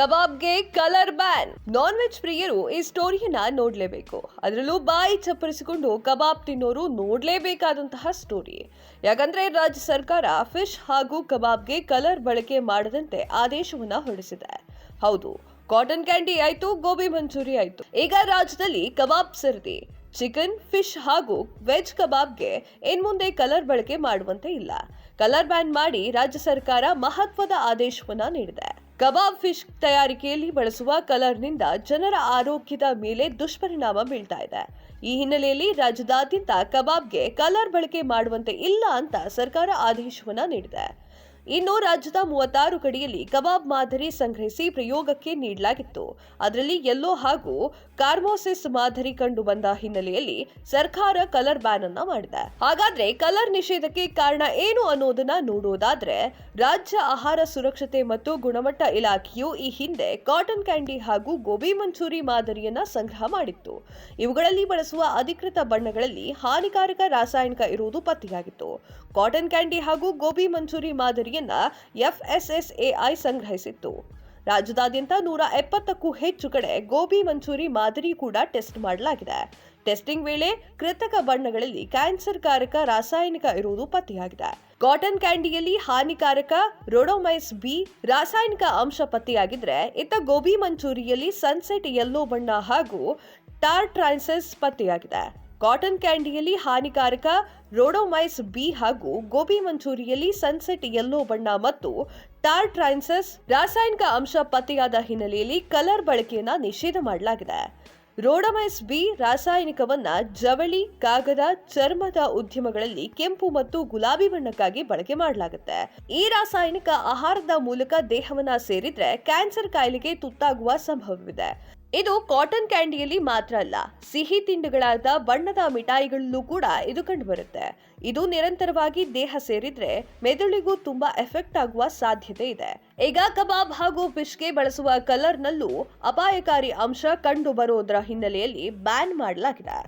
ಕಬಾಬ್ಗೆ colour ban. Non veg ಪ್ರಿಯರು ಈ ಸ್ಟೋರಿಯನ್ನ ನೋಡ್ಲೇಬೇಕು. ಅದರಲ್ಲೂ ಬಾಯಿ ಚಪ್ಪರಿಸಿಕೊಂಡು ಕಬಾಬ್ ತಿನ್ನೋರು ನೋಡ್ಲೇಬೇಕಾದಂತಹ ಸ್ಟೋರಿ. ಯಾಕಂದ್ರೆ ರಾಜ್ಯ ಸರ್ಕಾರ ಫಿಶ್ ಹಾಗೂ ಕಬಾಬ್ಗೆ ಕಲರ್ ಬಳಕೆ ಮಾಡದಂತೆ ಆದೇಶವನ್ನ ಹೊರಡಿಸಿದೆ. ಹೌದು, ಕಾಟನ್ ಕ್ಯಾಂಡಿ ಆಯ್ತು, ಗೋಬಿ ಮಂಚೂರಿ ಆಯ್ತು. ಈಗ ರಾಜ್ಯದಲ್ಲಿ ಕಬಾಬ್ ಸರದಿ. ಚಿಕನ್, ಫಿಶ್ ಹಾಗೂ ವೆಜ್ ಕಬಾಬ್ಗೆ ಇನ್ಮುಂದೆ ಕಲರ್ ಬಳಕೆ ಮಾಡುವಂತೆ ಇಲ್ಲ. ಕಲರ್ ಬ್ಯಾನ್ ಮಾಡಿ ರಾಜ್ಯ ಸರ್ಕಾರ ಮಹತ್ವದ ಆದೇಶವನ್ನ ನೀಡಿದೆ. ಕಬಾಬ್ ಫಿಶ್ ತಯಾರಿಕೆಯಲ್ಲಿ ಬಳಸುವ ಕಲರ್ನಿಂದ ಜನರ ಆರೋಗ್ಯದ ಮೇಲೆ ದುಷ್ಪರಿಣಾಮ ಬೀಳ್ತಾ ಇದೆ. ಈ ಹಿನ್ನೆಲೆಯಲ್ಲಿ ರಾಜ್ಯದಾದ್ಯಂತ ಕಬಾಬ್ಗೆ ಕಲರ್ ಬಳಕೆ ಮಾಡುವಂತೆ ಇಲ್ಲ ಅಂತ ಸರ್ಕಾರ ಆದೇಶವನ್ನ ನೀಡಿದೆ. ಇನ್ನು ರಾಜ್ಯದ ಮೂವತ್ತಾರು ಕಡೆಯಲ್ಲಿ ಕಬಾಬ್ ಮಾದರಿ ಸಂಗ್ರಹಿಸಿ ಪ್ರಯೋಗಕ್ಕೆ ನೀಡಲಾಗಿತ್ತು. ಅದರಲ್ಲಿ ಎಲ್ಲೋ ಹಾಗೂ ಕಾರ್ಮೋಸಿಸ್ ಮಾದರಿ ಕಂಡು ಬಂದ ಹಿನ್ನೆಲೆಯಲ್ಲಿ ಸರ್ಕಾರ ಕಲರ್ ಬ್ಯಾನ್ ಅನ್ನ ಮಾಡಿದೆ. ಹಾಗಾದ್ರೆ ಕಲರ್ ನಿಷೇಧಕ್ಕೆ ಕಾರಣ ಏನು ಅನ್ನೋದನ್ನ ನೋಡೋದಾದ್ರೆ ರಾಜ್ಯ ಆಹಾರ ಸುರಕ್ಷತೆ ಮತ್ತು ಗುಣಮಟ್ಟ ಇಲಾಖೆಯು ಈ ಹಿಂದೆ ಕಾಟನ್ ಕ್ಯಾಂಡಿ ಹಾಗೂ ಗೋಬಿ ಮಂಚೂರಿ ಮಾದರಿಯನ್ನ ಸಂಗ್ರಹ ಮಾಡಿತ್ತು. ಇವುಗಳಲ್ಲಿ ಬಳಸುವ ಅಧಿಕೃತ ಬಣ್ಣಗಳಲ್ಲಿ ಹಾನಿಕಾರಕ ರಾಸಾಯನಿಕ ಇರುವುದು ಪತ್ತೆಯಾಗಿತ್ತು. ಕಾಟನ್ ಕ್ಯಾಂಡಿ ಹಾಗೂ ಗೋಬಿ ಮಂಚೂರಿ ಮಾದರಿಯನ್ನ ಎಫ್ಎಸ್ಎಸ್ಎಐ ಸಂಗ್ರಹಿಸಿತ್ತು. ರಾಜ್ಯದಾದ್ಯಂತ ನೂರ ಎಪ್ಪತ್ತಕ್ಕೂ ಹೆಚ್ಚು ಕಡೆ ಗೋಬಿ ಮಂಚೂರಿ ಮಾದರಿ ಕೂಡ ಟೆಸ್ಟ್ ಮಾಡಲಾಗಿದೆ. ಟೆಸ್ಟಿಂಗ್ ವೇಳೆ ಕೃತಕ ಬಣ್ಣಗಳಲ್ಲಿ ಕ್ಯಾನ್ಸರ್ಕಾರಕ ರಾಸಾಯನಿಕ ಇರುವುದು ಪತ್ತೆಯಾಗಿದೆ. ಕಾಟನ್ ಕ್ಯಾಂಡಿಯಲ್ಲಿ ಹಾನಿಕಾರಕ ರೋಡೋಮೈಸ್ ಬಿ ರಾಸಾಯನಿಕ ಅಂಶ ಪತ್ತೆಯಾಗಿದ್ರೆ, ಇತ್ತ ಗೋಬಿ ಮಂಚೂರಿಯಲ್ಲಿ ಸನ್ಸೆಟ್ ಯೆಲ್ಲೋ ಬಣ್ಣ ಹಾಗೂ ಟಾರ್ ಟ್ರಾನ್ಸಸ್ ಪತ್ತೆಯಾಗಿದೆ. ಕಾಟನ್ ಕ್ಯಾಂಡಿಯಲ್ಲಿ ಹಾನಿಕಾರಕ ರೋಡೋಮೈಸ್ ಬಿ ಹಾಗೂ ಗೋಬಿ ಮಂಚೂರಿಯಲ್ಲಿ ಸನ್ಸೆಟ್ ಯೆಲ್ಲೋ ಬಣ್ಣ ಮತ್ತು ಟಾರ್ ಟ್ರೈನ್ಸಸ್ ರಾಸಾಯನಿಕ ಅಂಶ ಪತ್ತೆಯಾದ ಹಿನ್ನೆಲೆಯಲ್ಲಿ ಕಲರ್ ಬಳಕೆಯನ್ನು ನಿಷೇಧ ಮಾಡಲಾಗಿದೆ. ರೋಡಮೈಸ್ ಬಿ ರಾಸಾಯನಿಕವನ್ನ ಜವಳಿ, ಕಾಗದ, ಚರ್ಮದ ಉದ್ಯಮಗಳಲ್ಲಿ ಕೆಂಪು ಮತ್ತು ಗುಲಾಬಿ ಬಣ್ಣಕ್ಕಾಗಿ ಬಳಕೆ ಮಾಡಲಾಗುತ್ತೆ. ಈ ರಾಸಾಯನಿಕ ಆಹಾರದ ಮೂಲಕ ದೇಹವನ್ನ ಸೇರಿದ್ರೆ ಕ್ಯಾನ್ಸರ್ ಕಾಯಿಲೆಗೆ ತುತ್ತಾಗುವ ಸಂಭವವಿದೆ. ಇದು ಕಾಟನ್ ಕ್ಯಾಂಡಿಯಲ್ಲಿ ಮಾತ್ರ ಅಲ್ಲ, ಸಿಹಿ ತಿಂಡಿಗಳಾದ ಬಣ್ಣದ ಮಿಠಾಯಿಗಳಲ್ಲೂ ಕೂಡ ಇದು ಕಂಡುಬರುತ್ತೆ. ಇದು ನಿರಂತರವಾಗಿ ದೇಹ ಸೇರಿದ್ರೆ ಮೆದುಳಿಗೂ ತುಂಬಾ ಎಫೆಕ್ಟ್ ಆಗುವ ಸಾಧ್ಯತೆ ಇದೆ. ಈಗ ಕಬಾಬ್ ಹಾಗೂ ಫಿಶ್ಗೆ ಬಳಸುವ ಕಲರ್ನಲ್ಲೂ ಅಪಾಯಕಾರಿ ಅಂಶ ಕಂಡು ಬರೋದ್ರ ಹಿನ್ನೆಲೆಯಲ್ಲಿ ಬ್ಯಾನ್ ಮಾಡಲಾಗಿದೆ.